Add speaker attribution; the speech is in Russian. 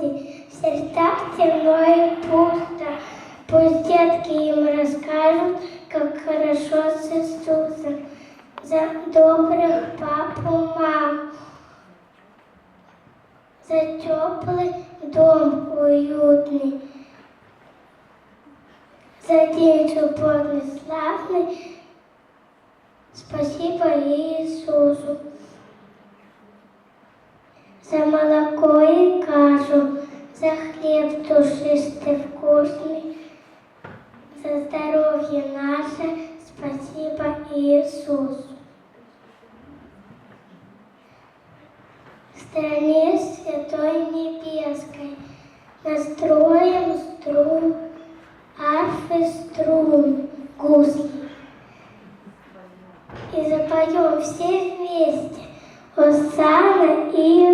Speaker 1: люди, в сердцах темно и пусто. Пусть детки им расскажут, как хорошо с Иисусом. За добрых папу, мам. За теплый дом уютный. За день субботный славный. Спасибо Иисусу. За молоко и кашу, душистый вкусный, за здоровье наше, спасибо Иисусу. В стране святой небеской настроим струн, арфы струн гусли. И запоем все вместе Осана Иисусу.